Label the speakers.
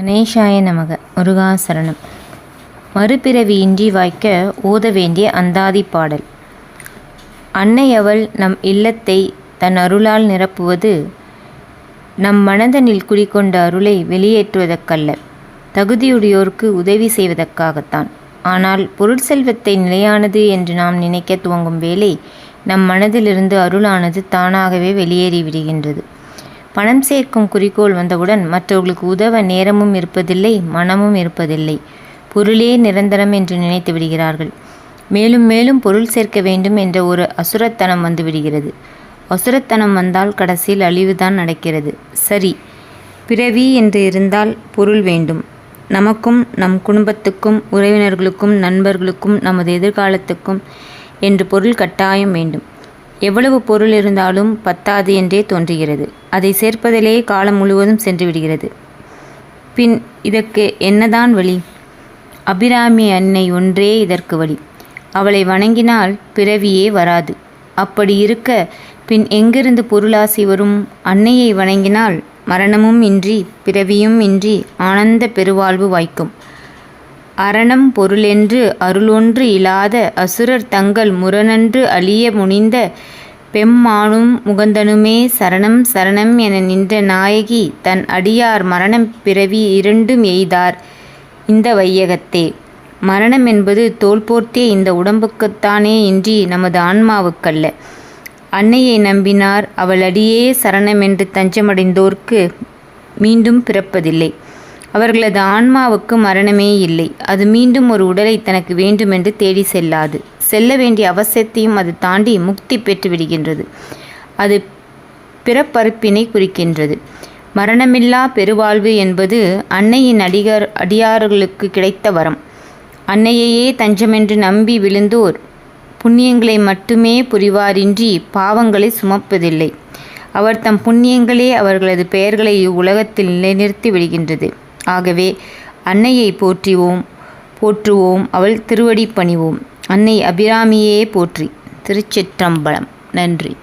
Speaker 1: கணேசாய நமக. முருகாசரணம் மறுபிறவியின்றி வாய்க்க ஓத வேண்டிய அந்தாதி பாடல். அன்னை அவள் நம் இல்லத்தை தன் அருளால் நிரப்புவது நம் மனதனில் குடிக்கொண்ட அருளை வெளியேற்றுவதற்கல்ல. தகுதியுடையோர்க்கு உதவி செய்வதற்காகத்தான். ஆனால் பொருள் செல்வத்தை நிலையானது என்று நாம் நினைக்க துவங்கும் வேளை நம் மனதிலிருந்து அருளானது தானாகவே வெளியேறி விடுகின்றது பணம் சேர்க்கும் குறிக்கோள் வந்தவுடன் மற்றவர்களுக்கு உதவ நேரமும் இருப்பதில்லை மனமும் இருப்பதில்லை. பொருளே நிரந்தரம் என்று நினைத்து விடுகிறார்கள். மேலும் மேலும் பொருள் சேர்க்க வேண்டும் என்ற ஒரு அசுரத்தனம் வந்து விடுகிறது. அசுரத்தனம் வந்தால் கடைசியில் அழிவுதான் நடக்கிறது. சரி பிறவி என்று இருந்தால் பொருள் வேண்டும். நமக்கும் நம் குடும்பத்துக்கும் உறவினர்களுக்கும் நண்பர்களுக்கும் நமது எதிர்காலத்துக்கும் என்று பொருள் கட்டாயம் வேண்டும். எவ்வளவு பொருள் இருந்தாலும் பத்தாது என்றே தோன்றுகிறது. அதை சேர்ப்பதிலே காலம் முழுவதும் சென்று விடுகிறது. பின் இதற்கு என்னதான் வழி? அபிராமி அன்னை ஒன்றே இதற்கு வழி. அவளை வணங்கினால் பிறவியே வராது. அப்படி இருக்க பின் எங்கிருந்து பொருளாசி வரும்? அன்னையை வணங்கினால் மரணமும் இன்றி பிறவியும் இன்றி ஆனந்த பெருவாழ்வு வாய்க்கும். அரணம் பொருளென்று அருளொன்று இலாத அசுரர் தங்கள் முரணன்று அழிய முனிந்த பெம்மானும் முகந்தனுமே சரணம் சரணம் என நின்ற நாயகி தன் அடியார் மரணம் பிறவி இரண்டும் எய்தார் இந்த வையகத்தே. மரணம் என்பது தோல் போர்த்தே இந்த உடம்புக்குத்தானே இன்றி நமது ஆன்மாவுக்கல்ல. அன்னையை நம்பினார் அவள் அடியே சரணமென்று தஞ்சமடைந்தோர்க்கு மீண்டும் பிறப்பதில்லை. அவர்களது ஆன்மாவுக்கு மரணமே இல்லை. அது மீண்டும் ஒரு உடலை தனக்கு வேண்டுமென்று தேடி செல்லாது. செல்ல வேண்டிய அவசியத்தையும் அது தாண்டி முக்தி பெற்று விடுகின்றது. அது பிறப்பறுப்பினை குறிக்கின்றது. மரணமில்லா பெருவாழ்வு என்பது அன்னையின் அடிகார் அடியார்களுக்கு கிடைத்த வரம். அன்னையையே தஞ்சமென்று நம்பி விழுந்தோர் புண்ணியங்களை மட்டுமே புரிவாரின்றி பாவங்களை சுமப்பதில்லை. அவர் தம் புண்ணியங்களே அவர்களது பெயர்களை இவ்வுலகத்தில் நிலைநிறுத்தி விடுகின்றது. ஆகவே அன்னையை போற்றிவோம் போற்றுவோம் அவள் திருவடி பணிவோம். அன்னை அபிராமியே போற்றி. திருச்சிற்றம்பலம். நன்றி.